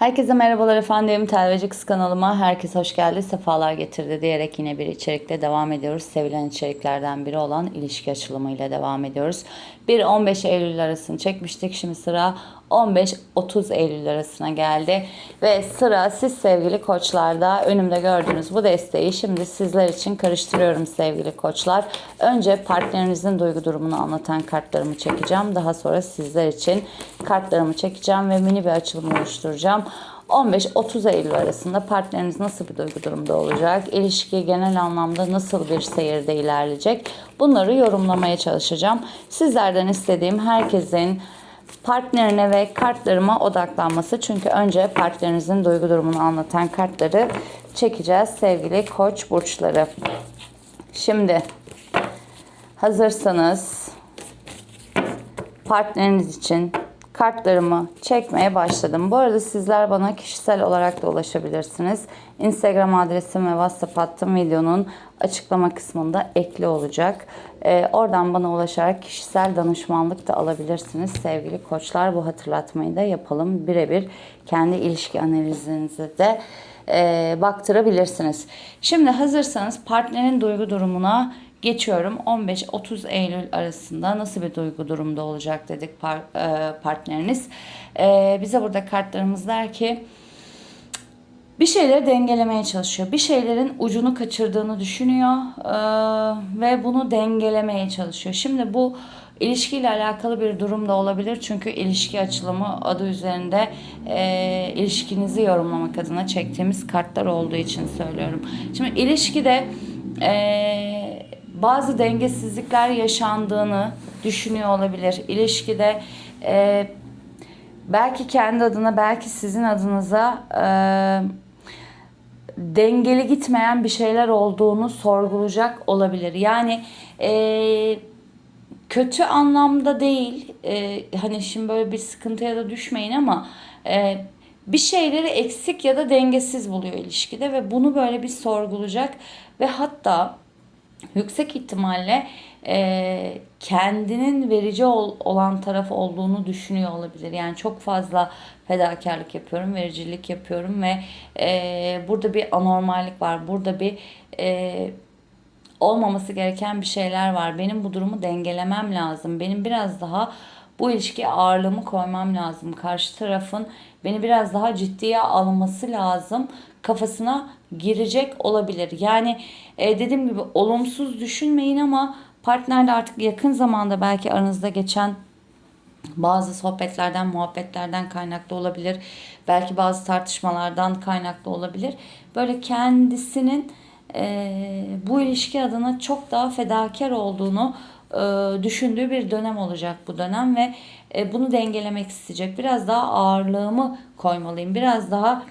Herkese merhabalar efendim. Telveci Kız kanalıma herkes hoş geldi, sefalar getirdi diyerek yine bir içerikle devam ediyoruz. Sevilen içeriklerden biri olan ilişki açılımıyla devam ediyoruz. 1-15 Eylül arasını çekmiştik. Şimdi sıra 15-30 Eylül arasına geldi. Ve sıra siz sevgili koçlarda önümde gördüğünüz bu desteği şimdi sizler için karıştırıyorum sevgili koçlar. Önce partnerinizin duygu durumunu anlatan kartlarımı çekeceğim. Daha sonra sizler için kartlarımı çekeceğim ve mini bir açılım oluşturacağım. 15-30 Eylül arasında partneriniz nasıl bir duygu durumda olacak? İlişki genel anlamda nasıl bir seyirde ilerleyecek? Bunları yorumlamaya çalışacağım. Sizlerden istediğim herkesin partnerine ve kartlarıma odaklanması. Çünkü önce partnerinizin duygu durumunu anlatan kartları çekeceğiz sevgili koç burçları. Şimdi hazırsanız partneriniz için kartlarımı çekmeye başladım. Bu arada sizler bana kişisel olarak da ulaşabilirsiniz. Instagram adresim ve WhatsApp hattım videonun açıklama kısmında ekli olacak. Ee, oradan bana ulaşarak kişisel danışmanlık da alabilirsiniz. Sevgili koçlar bu hatırlatmayı da yapalım. Birebir kendi ilişki analizinizi de e, baktırabilirsiniz. Şimdi hazırsanız partnerin duygu durumuna geçiyorum. 15-30 Eylül arasında nasıl bir duygu durumda olacak dedik par, e, partneriniz. E, bize burada kartlarımız der ki bir şeyleri dengelemeye çalışıyor. Bir şeylerin ucunu kaçırdığını düşünüyor e, ve bunu dengelemeye çalışıyor. Şimdi bu ilişkiyle alakalı bir durum da olabilir. Çünkü ilişki açılımı adı üzerinde e, ilişkinizi yorumlamak adına çektiğimiz kartlar olduğu için söylüyorum. Şimdi ilişkide e, bazı dengesizlikler yaşandığını düşünüyor olabilir. İlişkide e, belki kendi adına belki sizin adınıza e, dengeli gitmeyen bir şeyler olduğunu sorgulayacak olabilir. Yani e, kötü anlamda değil e, hani şimdi böyle bir sıkıntıya da düşmeyin ama e, bir şeyleri eksik ya da dengesiz buluyor ilişkide ve bunu böyle bir sorgulayacak ve hatta yüksek ihtimalle e, kendinin verici ol, olan taraf olduğunu düşünüyor olabilir. Yani çok fazla fedakarlık yapıyorum, vericilik yapıyorum ve e, burada bir anormallik var. Burada bir e, olmaması gereken bir şeyler var. Benim bu durumu dengelemem lazım. Benim biraz daha bu ilişkiye ağırlığımı koymam lazım. Karşı tarafın beni biraz daha ciddiye alması lazım kafasına girecek olabilir. Yani e, dediğim gibi olumsuz düşünmeyin ama partnerle artık yakın zamanda belki aranızda geçen bazı sohbetlerden, muhabbetlerden kaynaklı olabilir. Belki bazı tartışmalardan kaynaklı olabilir. Böyle kendisinin e, bu ilişki adına çok daha fedakar olduğunu e, düşündüğü bir dönem olacak bu dönem ve e, bunu dengelemek isteyecek. Biraz daha ağırlığımı koymalıyım. Biraz daha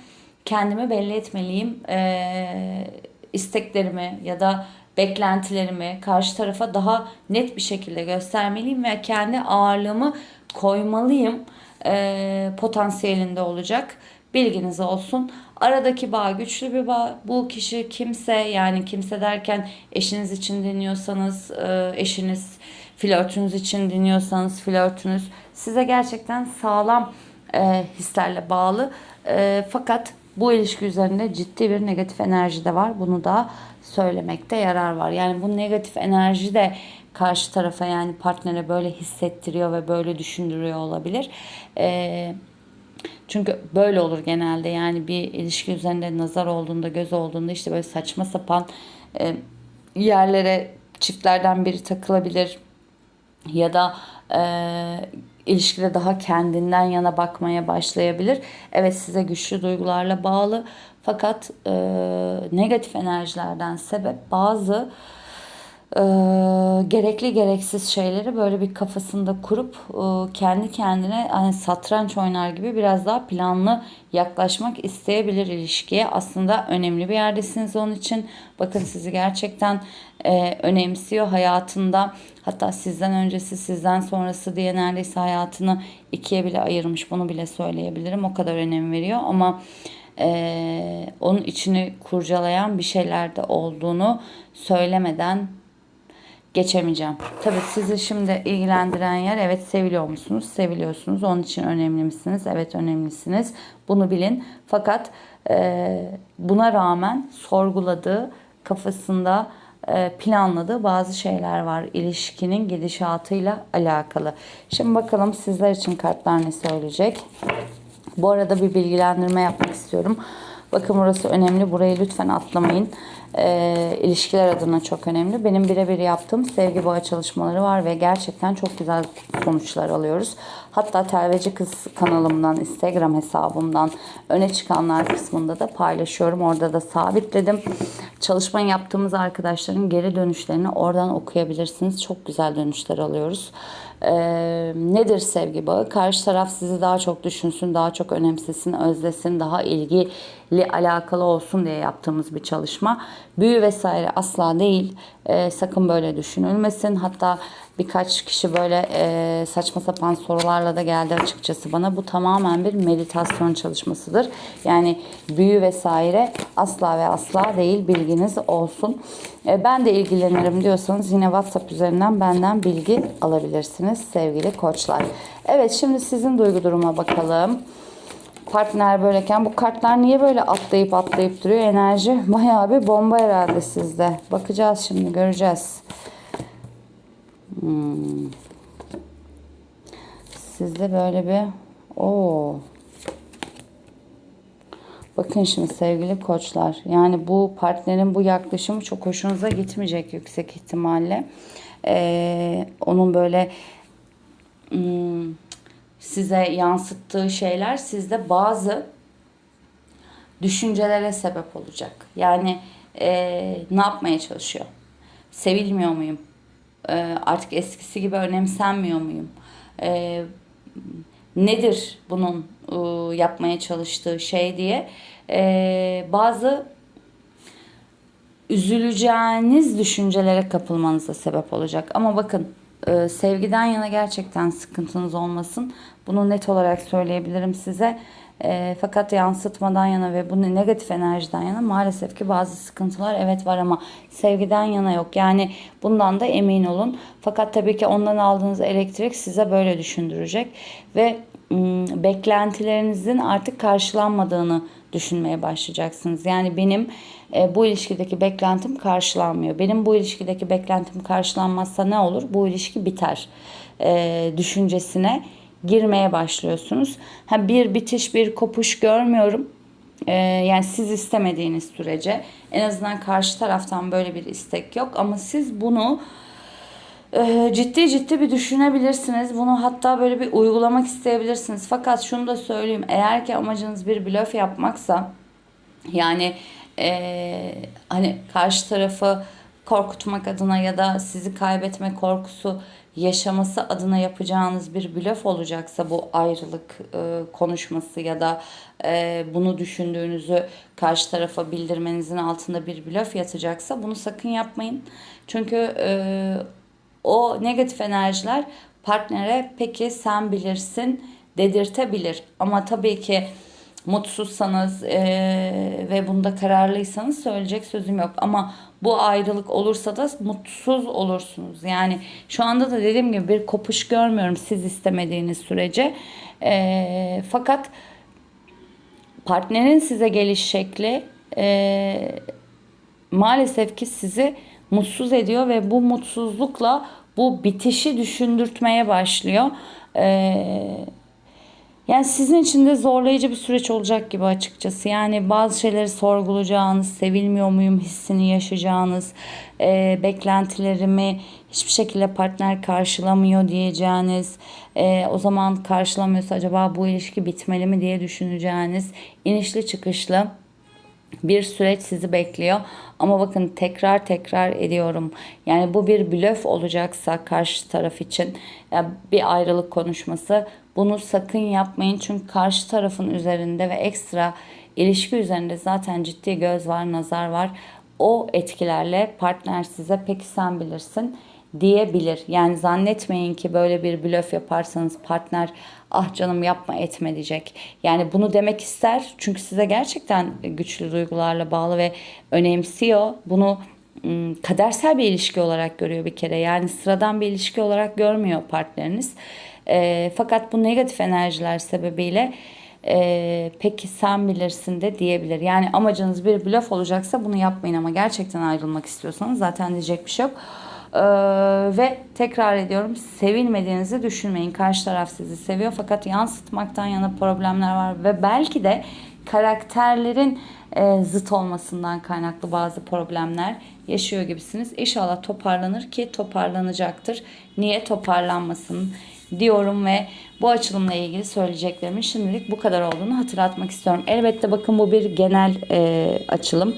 kendimi belli etmeliyim. E, isteklerimi ya da beklentilerimi karşı tarafa daha net bir şekilde göstermeliyim ve kendi ağırlığımı koymalıyım e, potansiyelinde olacak. Bilginiz olsun. Aradaki bağ güçlü bir bağ. Bu kişi kimse yani kimse derken eşiniz için dinliyorsanız eşiniz, flörtünüz için dinliyorsanız flörtünüz size gerçekten sağlam hislerle bağlı. Fakat bu ilişki üzerinde ciddi bir negatif enerji de var. Bunu da söylemekte yarar var. Yani bu negatif enerji de karşı tarafa yani partnere böyle hissettiriyor ve böyle düşündürüyor olabilir. Ee, çünkü böyle olur genelde yani bir ilişki üzerinde nazar olduğunda göz olduğunda işte böyle saçma sapan e, yerlere çiftlerden biri takılabilir ya da e, ilişkide daha kendinden yana bakmaya başlayabilir. Evet size güçlü duygularla bağlı fakat e, negatif enerjilerden sebep bazı e, gerekli gereksiz şeyleri böyle bir kafasında kurup e, kendi kendine hani satranç oynar gibi biraz daha planlı yaklaşmak isteyebilir ilişkiye. Aslında önemli bir yerdesiniz onun için. Bakın sizi gerçekten e, önemsiyor hayatında. Hatta sizden öncesi sizden sonrası diye neredeyse hayatını ikiye bile ayırmış. Bunu bile söyleyebilirim. O kadar önem veriyor ama e, onun içini kurcalayan bir şeyler de olduğunu söylemeden geçemeyeceğim. Tabii sizi şimdi ilgilendiren yer evet seviliyor musunuz? Seviliyorsunuz. Onun için önemli misiniz? Evet önemlisiniz. Bunu bilin. Fakat e, buna rağmen sorguladığı kafasında e, planladığı bazı şeyler var ilişkinin gidişatıyla alakalı. Şimdi bakalım sizler için kartlar ne söyleyecek? Bu arada bir bilgilendirme yapmak istiyorum. Bakın burası önemli. Burayı lütfen atlamayın. E, ilişkiler adına çok önemli. Benim birebir yaptığım sevgi boğa çalışmaları var ve gerçekten çok güzel sonuçlar alıyoruz. Hatta Telveci Kız kanalımdan, Instagram hesabımdan öne çıkanlar kısmında da paylaşıyorum. Orada da sabitledim. Çalışma yaptığımız arkadaşların geri dönüşlerini oradan okuyabilirsiniz. Çok güzel dönüşler alıyoruz. Ee, nedir sevgi bağı? Karşı taraf sizi daha çok düşünsün, daha çok önemsesin, özlesin, daha ilgili alakalı olsun diye yaptığımız bir çalışma. Büyü vesaire asla değil. Ee, sakın böyle düşünülmesin. Hatta birkaç kişi böyle e, saçma sapan sorularla da geldi açıkçası bana. Bu tamamen bir meditasyon çalışmasıdır. Yani büyü vesaire asla ve asla değil bilginiz olsun. E, ben de ilgilenirim diyorsanız yine WhatsApp üzerinden benden bilgi alabilirsiniz sevgili koçlar. Evet şimdi sizin duygu duruma bakalım. Partner böyleken bu kartlar niye böyle atlayıp atlayıp duruyor? Enerji bayağı bir bomba herhalde sizde. Bakacağız şimdi göreceğiz. Hmm. Sizde böyle bir o Bakın şimdi sevgili koçlar yani bu partnerin bu yaklaşımı çok hoşunuza gitmeyecek yüksek ihtimalle. Ee, onun böyle hmm, size yansıttığı şeyler sizde bazı düşüncelere sebep olacak. Yani e, ne yapmaya çalışıyor? Sevilmiyor muyum? E, artık eskisi gibi önemsenmiyor muyum? E, nedir bunun e, yapmaya çalıştığı şey diye e, bazı üzüleceğiniz düşüncelere kapılmanıza sebep olacak. Ama bakın e, sevgiden yana gerçekten sıkıntınız olmasın. Bunu net olarak söyleyebilirim size. E, fakat yansıtmadan yana ve bu negatif enerjiden yana maalesef ki bazı sıkıntılar evet var ama sevgiden yana yok. Yani bundan da emin olun. Fakat tabii ki ondan aldığınız elektrik size böyle düşündürecek ve ım, beklentilerinizin artık karşılanmadığını düşünmeye başlayacaksınız. Yani benim e, bu ilişkideki beklentim karşılanmıyor. Benim bu ilişkideki beklentim karşılanmazsa ne olur? Bu ilişki biter. E, düşüncesine girmeye başlıyorsunuz. Ha bir bitiş, bir kopuş görmüyorum. E, yani siz istemediğiniz sürece en azından karşı taraftan böyle bir istek yok ama siz bunu ciddi ciddi bir düşünebilirsiniz. Bunu hatta böyle bir uygulamak isteyebilirsiniz. Fakat şunu da söyleyeyim. Eğer ki amacınız bir blöf yapmaksa yani e, hani karşı tarafı korkutmak adına ya da sizi kaybetme korkusu yaşaması adına yapacağınız bir blöf olacaksa bu ayrılık e, konuşması ya da e, bunu düşündüğünüzü karşı tarafa bildirmenizin altında bir blöf yatacaksa bunu sakın yapmayın. Çünkü e, o negatif enerjiler partnere peki sen bilirsin dedirtebilir. Ama tabii ki mutsuzsanız e, ve bunda kararlıysanız söyleyecek sözüm yok. Ama bu ayrılık olursa da mutsuz olursunuz. Yani şu anda da dediğim gibi bir kopuş görmüyorum siz istemediğiniz sürece. E, fakat partnerin size geliş şekli e, maalesef ki sizi mutsuz ediyor ve bu mutsuzlukla bu bitişi düşündürtmeye başlıyor. Ee, yani sizin için de zorlayıcı bir süreç olacak gibi açıkçası. Yani bazı şeyleri sorgulayacağınız, sevilmiyor muyum hissini yaşayacağınız, e, beklentilerimi hiçbir şekilde partner karşılamıyor diyeceğiniz, e, o zaman karşılamıyorsa acaba bu ilişki bitmeli mi diye düşüneceğiniz, inişli çıkışlı bir süreç sizi bekliyor. Ama bakın tekrar tekrar ediyorum. Yani bu bir blöf olacaksa karşı taraf için bir ayrılık konuşması bunu sakın yapmayın. Çünkü karşı tarafın üzerinde ve ekstra ilişki üzerinde zaten ciddi göz var, nazar var. O etkilerle partner size peki sen bilirsin diyebilir. Yani zannetmeyin ki böyle bir blöf yaparsanız partner ah canım yapma etme diyecek. Yani bunu demek ister çünkü size gerçekten güçlü duygularla bağlı ve önemsiyor. Bunu kadersel bir ilişki olarak görüyor bir kere. Yani sıradan bir ilişki olarak görmüyor partneriniz. E, fakat bu negatif enerjiler sebebiyle e, peki sen bilirsin de diyebilir. Yani amacınız bir blöf olacaksa bunu yapmayın ama gerçekten ayrılmak istiyorsanız zaten diyecek bir şey yok. Ee, ve tekrar ediyorum sevilmediğinizi düşünmeyin. Karşı taraf sizi seviyor fakat yansıtmaktan yana problemler var ve belki de karakterlerin e, zıt olmasından kaynaklı bazı problemler yaşıyor gibisiniz. İnşallah toparlanır ki toparlanacaktır. Niye toparlanmasın diyorum ve bu açılımla ilgili söyleyeceklerimin şimdilik bu kadar olduğunu hatırlatmak istiyorum. Elbette bakın bu bir genel e, açılım.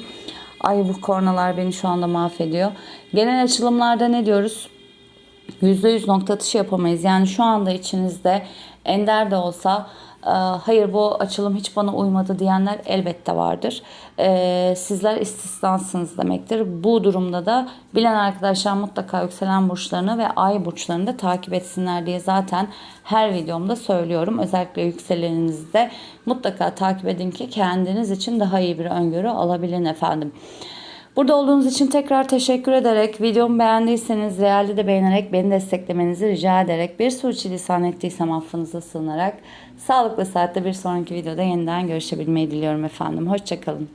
Ay bu kornalar beni şu anda mahvediyor. Genel açılımlarda ne diyoruz? %100 nokta atışı yapamayız. Yani şu anda içinizde ender de olsa hayır bu açılım hiç bana uymadı diyenler elbette vardır. Sizler istisnasınız demektir. Bu durumda da bilen arkadaşlar mutlaka yükselen burçlarını ve ay burçlarını da takip etsinler diye zaten her videomda söylüyorum. Özellikle yükseleninizi de mutlaka takip edin ki kendiniz için daha iyi bir öngörü alabilin efendim. Burada olduğunuz için tekrar teşekkür ederek, videomu beğendiyseniz realde de beğenerek beni desteklemenizi rica ederek, bir sürçülisan ettiysem affınıza sığınarak, sağlıklı saatte bir sonraki videoda yeniden görüşebilmeyi diliyorum efendim. Hoşçakalın.